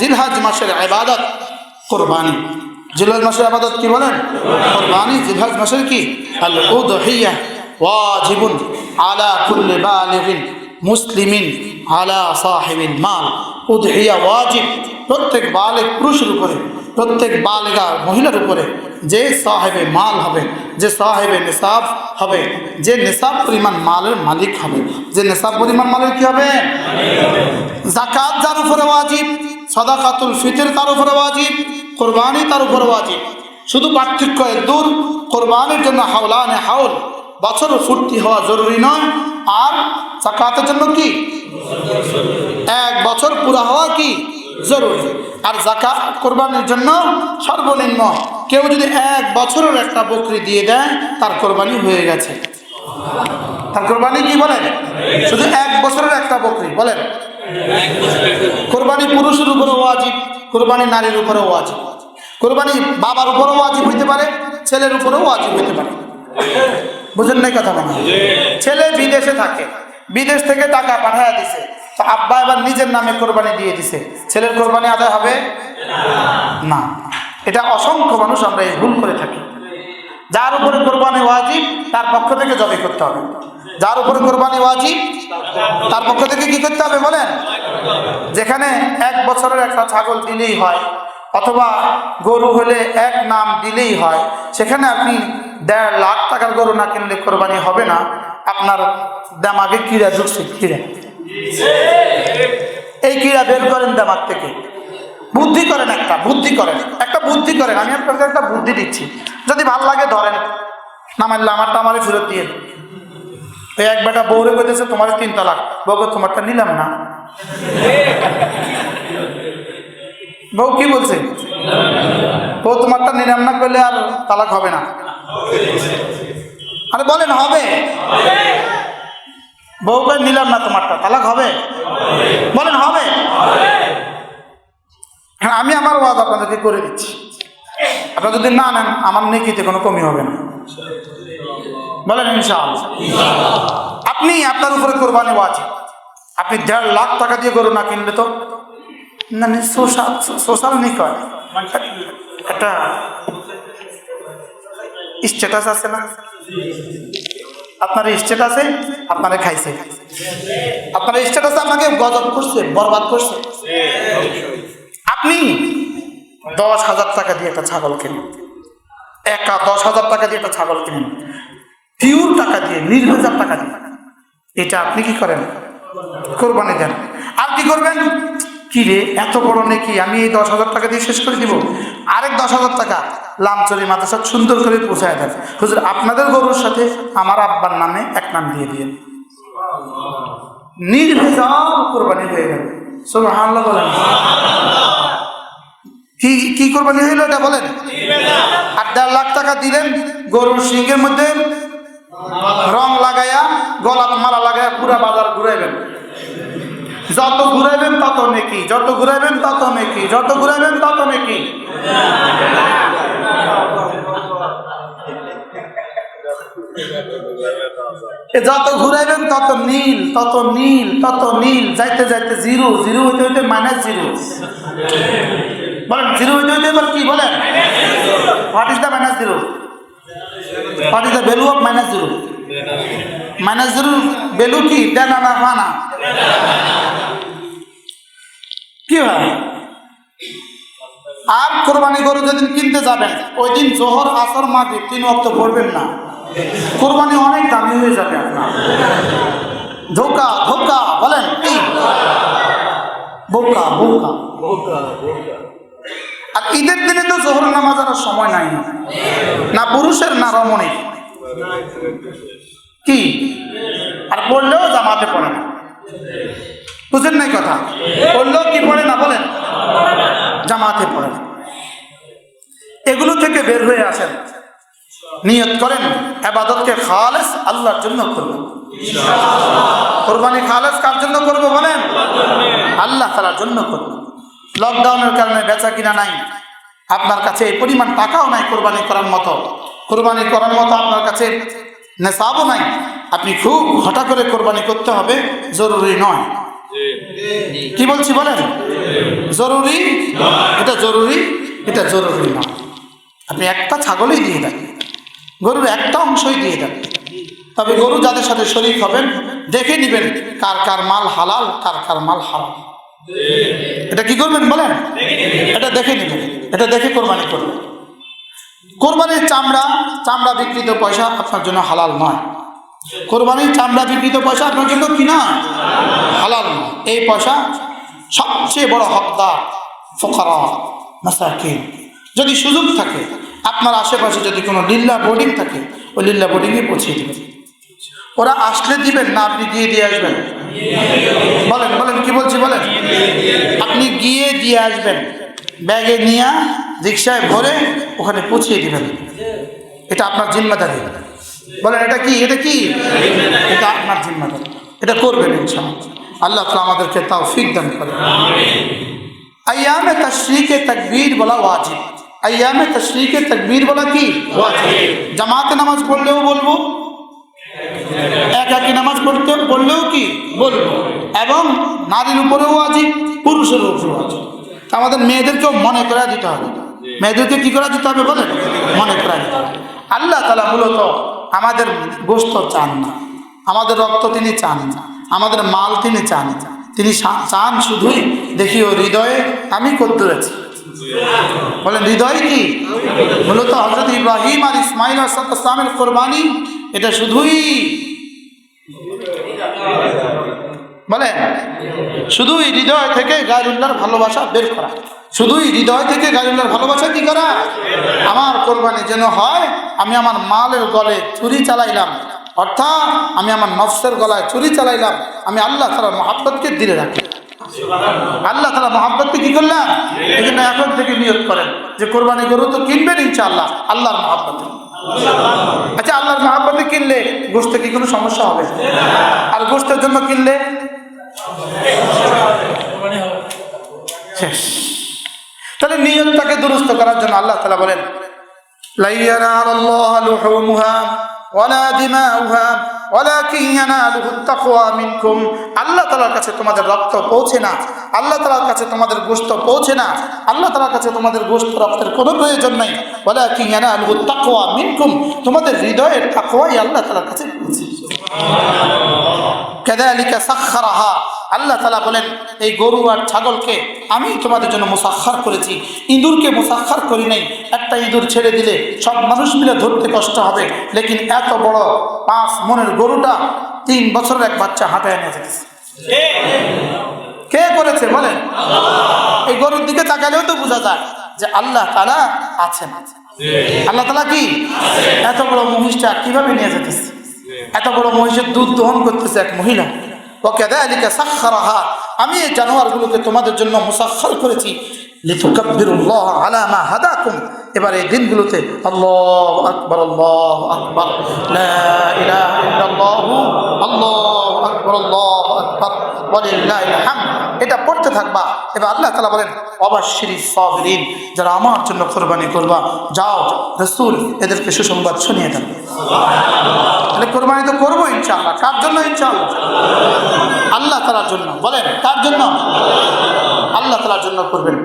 জিলহাজ মাসের আবাদত কোরবানি। জিলহাজ মাসের আবাদত কি বলেন? কোরবানি। জিলহাজ মাসের কি? আল উদহিয়া ওয়াজিবুন আলা কুল্লি বালিগিন মুসলিমিন আলা সাহিবিল মাল। উদহিয়া ওয়াজিব প্রত্যেক বালেক পুরুষের উপরে, প্রত্যেক বালেগা মহিলার উপরে যে সাহেবে মাল হবে, যে সাহেবে নিসাব হবে, যে নিসাব পরিমাণ মালের মালিক হবে, যে নিসাব পরিমাণ মালের কি হবে? জাকাত যার উপরে ওয়াজিব, সদাকাতুল ফিতর তার উপরে ওয়াজিব, কোরবানি তার উপরে ওয়াজিব। শুধু পার্থক্য এর দূর, কোরবানির জন্য হাওলানে হাওল, বছর ফুর্তি হওয়া জরুরি নয়। আর জাকাতের জন্য কি? এক বছর পুরা হওয়া কি? জরুরি। আর জাকাত কোরবানির জন্য সর্বনিম্ন কেউ যদি এক বছরের একটা বকরি দিয়ে দেয়, তার কোরবানি হয়ে গেছে। তার কোরবানি কি বলেন? শুধু এক বছরের একটা বকরি, বলেন। কোরবানি পুরুষের উপরে ওয়াজিব, কোরবানি নারীর উপরে ওয়াজিব। কোরবানি বাবার উপরেও ওয়াজিব হইতে পারে, ছেলের উপরেও ওয়াজিব হইতে পারে। বুঝেন নাই কথা মনে ছেলে বিদেশে থাকে, বিদেশ থেকে টাকা পাঠায় দিছে। আব্বা এবার নিজের নামে কোরবানি দিয়ে দিছে। ছেলের কোরবানি আদায় হবে? না। এটা অসংখ্য মানুষ আমরা এই ভুল করে থাকি। যার উপরে কোরবানি ওয়াজিব, তার পক্ষ থেকে জবে করতে হবে। যার উপরে কোরবানি ওয়াজিব, তার পক্ষ থেকে কি করতে হবে বলেন? যেখানে এক বছরের একটা ছাগল দিলেই হয়, অথবা গরু হলে এক নাম দিলেই হয়, সেখানে আপনি দেড় লাখ টাকার গরু না কিনলে কোরবানি হবে না। আপনার দামাগে কিরা ঢুকছে কিরা এই কিরা বের করেন দামাগ থেকে। বুদ্ধি করেন একটা, বুদ্ধি করেন। একটা বুদ্ধি করেন, আমি আপনাকে একটা বুদ্ধি দিচ্ছি। যদি ভালো লাগে ধরেন, না মানলে আমারটা আমারই ফেরত দিয়ে। ওই এক বেটা বউরে কইতেছে, তোমার তিন তালাক। বউকে তোমারটা নিলাম না। বউ কি বলছে? বউ, তোমারটা নিলাম না করলে আর তালাক হবে না। আরে বলেন, হবে। বউকে, নিলাম না তোমারটা, তালাক হবে? বলেন হবে হ্যাঁ আমি আপনাদেরকে করে দিচ্ছি। আপনারা যদি না নেন, আমার নেকিতে কোনো কমি হবে না। বলেন আপনি আপনার উপরে কোরবানি আছে আপনি দেড় লাখ টাকা দিয়ে গরু না কিনলে তো? না সোশ্যাল সোশ্যাল একটা স্ট্যাটাস আছে না? আপনার স্ট্যাটাসে আপনারা খাইছে। আপনার স্ট্যাটাসে আপনাকে গজব করছে, বরবাদ করছে। আপনি দশ হাজার টাকা দিয়ে একটা ছাগল কিনেন একা দশ হাজার টাকা দিয়ে একটা ছাগল কিনেন পিওর টাকা দিয়ে নির্ভেজাল টাকা দিয়ে। এটা আপনি কি করেন? কোরবানি দেন। আর কি করবেন? কি রে, এত বড় নাকি? আমি এই দশ হাজার টাকা দিয়ে শেষ করে দিব। আরেক দশ হাজার টাকা লামচরি মাদ্রাসা সুন্দর করে পৌঁছায় দেন। হুজুর, আপনাদের গরুর সাথে আমার আব্বার নামে এক নাম দিয়ে দিয়ে নির্ভেজাল কোরবানি হয়ে গেল। সুবহানাল্লাহ বলেন। কি কি কোরবানি হইল এটা বলেন? আর দেড় লাখ টাকা দিলেন, গরুর সিংহের মধ্যে রং লাগাইয়া গলাত মালা লাগাইয়া পুরা বাজার ঘুরাইবেন। যত ঘুরাইবেন তত নেকি, যত ঘুরাইবেন তত নেকি, যত ঘুরাইবেন তত নেকি। যত ঘুরাইবেন তত নীল তত নীল তত নীল, যাইতে যাইতে জিরো জিরো হইতে হইতে মাইনাস জিরো। বলেন জিরো হইতে এবার কি বলেন what is the minus zero what is the value of minus zero minus zero value কি? দেনা না ফানা কি হয়? আর কোরবানি গরু যেদিন কিনতে যাবেন, ওই দিন জোহর, আসর মাঝে তিন অক্ত পড়বেন না। কোরবানি অনেক দামি হয়ে যাবে আপনার। ধোকা ধোকা, বলেন কি? বোকা বোকা। আর ঈদের দিনে তো জোহর নামাজ আর সময় নাই না। পুরুষের, না রমণীর। কি? আর পড়লেও জামাতে পড়ে না। বুঝেন নাই কথা? পড়লেও কি পড়ে না বলেন? জামাতে পড়ে না। এগুলো থেকে বের হয়ে আসেন। নিয়ত করেন, আবাদতকে খালেস আল্লাহর জন্য করবেন কোরবানি খালেস কার জন্য করব বলেন? আল্লাহ তালার জন্য করব লকডাউনের কারণে বেচা কিনা নাই। আপনার কাছে এই পরিমাণ টাকাও নাই কোরবানি করার মতো। কোরবানি করার মতো আপনার কাছে নেশাবও নাই। আপনি খুব হঠাৎ করে কোরবানি করতে হবে, জরুরি নয়। কি বলছি বলেন? জরুরি? এটা জরুরি এটা জরুরি না। আপনি একটা ছাগলই দিয়ে দেন। গরুর একটা অংশই দিয়ে দেন। তবে গরু যাদের সাথে শরীর হবেন, দেখে নেবেন কার কার মাল হালাল, কার কার মাল হালাল এটা কি করবেন বলেন? এটা দেখে নেবেন এটা দেখে কোরবানি করবেন কোরবানির চামড়া চামড়া বিক্রিত পয়সা আপনার জন্য হালাল নয়। কোরবানির চামড়া বিক্রিত পয়সা আপনার জন্য কি না? হালাল নয়। এই পয়সা সবচেয়ে বড় হকদার, ফোকারা যদি সুযোগ থাকে, আপনার আশেপাশে যদি কোনো লিল্লা বোর্ডিং থাকে, ওই লিল্লা বোর্ডিংয়ে পৌঁছিয়ে দেবেন। ওরা আসলে দিবেন না, আপনি গিয়ে দিয়ে আসবেন। বলেন বলেন, কি বলছি, বলেন? আপনি গিয়ে দিয়ে আসবেন, ব্যাগে নিয়ে রিক্সায় ভরে ওখানে পৌঁছিয়ে দিবেন। এটা আপনার জিম্মাদারি। বলেন, এটা কি এটা কি? এটা আপনার জিম্মাদারি। এটা করবেন ইনশাআল্লাহ। আল্লাহ তালা আমাদেরকে তাও ফিক দান করে। আয়ামে তশরিকে তকবীর বলা ওয়াজিব। আয়ামে তশরিকে তকবীর বলা কি? জামাতে নামাজ পড়লেও বলব একাকি নামাজ পড়তে পড়লেও কি? বলব। এবং নারীর উপরেও আছি পুরুষের উপরেও আছে। আমাদের মেয়েদেরকেও মনে করা দিতে হবে। মেয়েদেরকে কি করা দিতে হবে বলেন? মনে করা দিতে হবে। আল্লাহ তালা মূলত আমাদের গোস্ত চান না। আমাদের রক্ত তিনি চান না। আমাদের মাল তিনি চান না। তিনি চান শুধুই। দেখি ও হৃদয়ে আমি কদ্দুর আছি। বলেন হৃদয় কি? মূলত হজরত ইব্রাহিম আর ইসমাইল আসাদ ইসলামের কোরবানি এটা শুধুই বলেন শুধুই হৃদয় থেকে গায়রুল্লাহর ভালোবাসা বের করা। শুধুই হৃদয় থেকে গায়রুল্লাহর ভালোবাসা কি করা? আমার কোরবানি যেন হয়, আমি আমার মালের গলে চুরি চালাইলাম। অর্থাৎ আমি আমার নফসের গলায় চুরি চালাইলাম। আমি আল্লাহ তালা মহাব্বতকে দিলে রাখি। আল্লাহ তালা মহাব্বতকে কি করলাম এই জন্য এখন থেকে নিয়োগ করেন যে কোরবানি গরু তো কিনবেন ইনশাআল্লাহ, আল্লাহর মহাব্বতে। আচ্ছা আল্লাহর মহাব্বতে কিনলে গোষ্ঠে কি কোনো সমস্যা হবে? আর গোষ্ঠের জন্য কিনলে? শেষ। তাহলে তাকে দুরুস্ত করার জন্য আল্লাহ তালা বলেন, লাইয়ানা আল্লাহ লুহুমুহা ওয়ালা দিমাউহা। মিনকুম। আল্লাহ তালার কাছে তোমাদের রক্ত পৌঁছে না। আল্লাহ তালার কাছে তোমাদের গোস্ত পৌঁছে না। আল্লাহ তালার কাছে তোমাদের গোস্ত রক্তের কোনো প্রয়োজন নেই। ওলা কিয়ানা আলহু তাকোয়া মিনকুম। তোমাদের হৃদয়ের তাকোয়াই আল্লাহ তালার কাছে পৌঁছে কেদালিকা সাক্ষারাহা। আল্লাহ তালা বলেন, এই গরু আর ছাগলকে আমি তোমাদের জন্য মুসাক্ষার করেছি। ইঁদুরকে মুসাক্ষার করি নাই। একটা ইঁদুর ছেড়ে দিলে সব মানুষ মিলে ধরতে কষ্ট হবে। লেকিন এত বড় পাঁচ মনের গরুটা তিন বছরের এক বাচ্চা হাঁটায় নিয়ে যেতেছে। কে করেছে বলেন? এই গরুর দিকে তাকালেও তো বোঝা যায় যে আল্লাহ তালা আছেন। আল্লাহ তালা কি? এত বড় মহিষটা কীভাবে নিয়ে যেতেছে? এত বড় মহিষের দুধ দহন করতেছে এক মহিলা। ওকে আলিকা সাক্ষারাহা আমি এই জানোয়ারগুলোকে তোমাদের জন্য মুসাক্ষর করেছি। এবার এই দিনগুলোতে আল্লাহ আকবর আল্লাহ আকবর। আল্লাহু আকবর, আল্লাহ আকবর। এটা পড়তে থাকবা। এবার আল্লাহ তালা বলেন অবাশ্রী সবরিন, যারা আমার জন্য কোরবানি করবা, যাও, রসুল, এদেরকে সুসংবাদ শুনিয়ে দেন তাহলে কোরবানি তো করব ইনশাআল্লাহ। কার জন্য ইনশাআল্লাহ? আল্লাহ তালার জন্য। বলেন, কার জন্য? আল্লাহ তালার জন্য করবেন।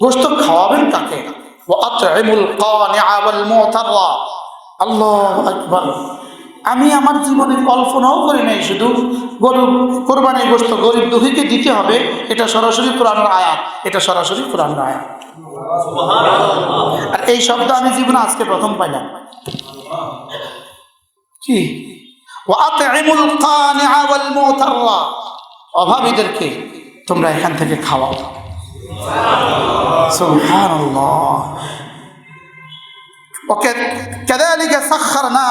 গোস্ত খাওয়াবেন কাকে? আল্লাহ আকবার। আমি আমার জীবনে কল্পনাও করি নাই শুধু। গরু কোরবানি গোস্ত গরিব দুঃখীকে দিতে হবে এটা সরাসরি কোরআনের আয়াত এটা সরাসরি কোরআনের আয়াত। আর এই শব্দ আমি জীবনে আজকে প্রথম পাইলাম। কি? অভাবীদেরকে তোমরা এখান থেকে খাওয়াও। ওকে সাক্ষর না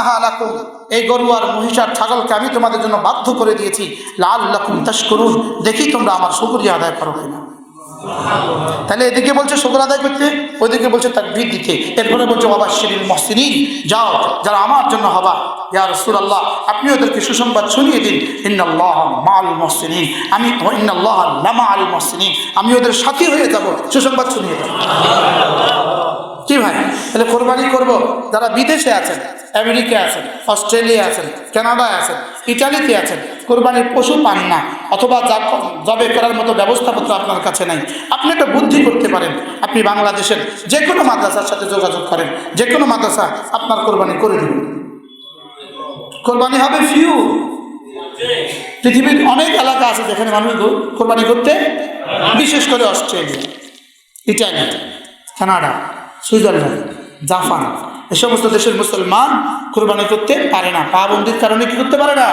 এই গরু আর মহিষার ছাগলকে আমি তোমাদের জন্য বাধ্য করে দিয়েছি। লাল লাকুম করুন দেখি তোমরা আমার শুক্রিয়া আদায় করো কিনা। তাহলে এদিকে বলছে শুক্র আদায় করতে, ওইদিকে বলছে তাকবীর দিতে। এরপরে বলছে বাবা শিরিন মহসিনিন। যাও, যারা আমার জন্য হবা, ইয়া রসুল আল্লাহ আপনি ওদেরকে সুসংবাদ শুনিয়ে দিন। ইন্নাল্লাহ মাল মহসিনিন। আমি ইন্নাল্লাহ লামা আল মহসিনিন। আমি ওদের সাথী হয়ে যাব। সুসংবাদ শুনিয়ে দেব। কি ভাই? তাহলে কোরবানি করব। যারা বিদেশে আছেন আমেরিকা আছেন অস্ট্রেলিয়া আছেন, কানাডায় আছেন, ইটালিতে আছেন, কোরবানির পশু পান না, অথবা যা জবে করার মতো ব্যবস্থাপত্র আপনার কাছে নাই, আপনি একটা বুদ্ধি করতে পারেন। আপনি বাংলাদেশের যে কোনো মাদ্রাসার সাথে যোগাযোগ করেন যে কোনো মাদ্রাসা আপনার কোরবানি করে দেবেন কোরবানি হবে ফিউ পৃথিবীর অনেক এলাকা আছে যেখানে মানুষ কোরবানি করতে, বিশেষ করে Australia, Italy, Canada. Switzerland, Japan. এ সমস্ত দেশের মুসলমান কোরবানি করতে পারে না। পাবন্দির কারণে কি করতে পারে না?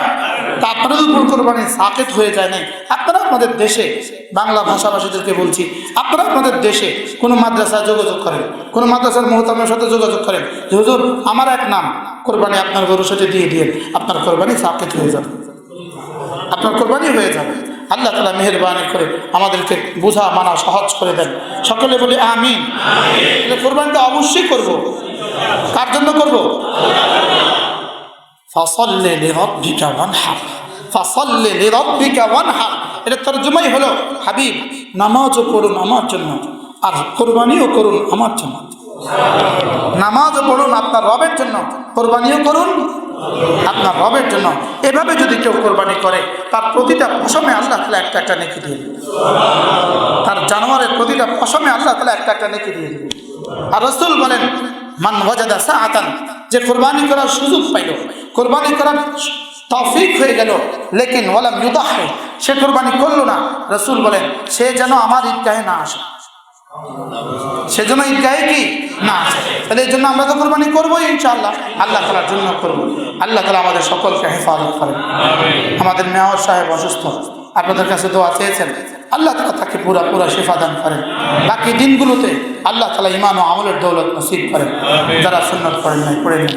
তা আপনাদের উপর কোরবানি সাকেত হয়ে যায় নাই। আপনারা আমাদের দেশে, বাংলা ভাষাভাষীদেরকে বলছি, আপনারা আপনাদের দেশে কোনো মাদ্রাসায় যোগাযোগ করেন, কোনো মাদ্রাসার মোহতামের সাথে যোগাযোগ করেন যে, হুজুর, আমার এক নাম, কোরবানি আপনার গরুর সাথে দিয়ে দিয়ে আপনার কোরবানি সাকেত হয়ে যাবে। আপনার কোরবানি হয়ে যাবে। আল্লাহ তালা মেহরবানি করে আমাদেরকে বোঝা, মানা, সহজ করে দেন। সকলে বলি আমি কোরবানিটা অবশ্যই করব। কার জন্য করব? হাবিব, নামাজও করুন আমার আর কোরবানিও করুন আমার জন্য। নামাজও পড়ুন আপনার রবের জন্য, কোরবানিও করুন আপনার রবের জন্য। এভাবে যদি কেউ কোরবানি করে, তার প্রতিটা পশমে আল্লাহ তালা একটা একটা নেকি দিয়ে তার জানোয়ারের প্রতিটা পশমে আল্লাহ তালা একটা একটা নেকি দিয়ে আর রসুল বলেন, মান ওয়াজাদা সাআতান যে কোরবানি করার সুযোগ পাইল, কোরবানি করার তফিক হয়ে গেল, লেকিন ওয়ালাম ইউদাহে, সে কোরবানি করল না। রসুল বলেন, সে যেন আমার ঈদগাহে না আসে। সেজন্য ঈদগাহে কি? না। তাহলে এই জন্য আমরা তো কোরবানি করব ইনশাআল্লাহ। আল্লাহ তালার জন্য করব। আল্লাহ তালা আমাদের সকলকে হেফাজত করেন। আমাদের মেয়র সাহেব অসুস্থ। আপনাদের কাছে দোয়া চেয়েছেন। আল্লাহ তালা তাকে পুরা পুরা শেফা দান করেন। বাকি দিনগুলোতে আল্লাহ তালা ইমান ও আমলের দৌলত নসিব করেন। যারা সুন্নত করেন নাই পড়ে নেন।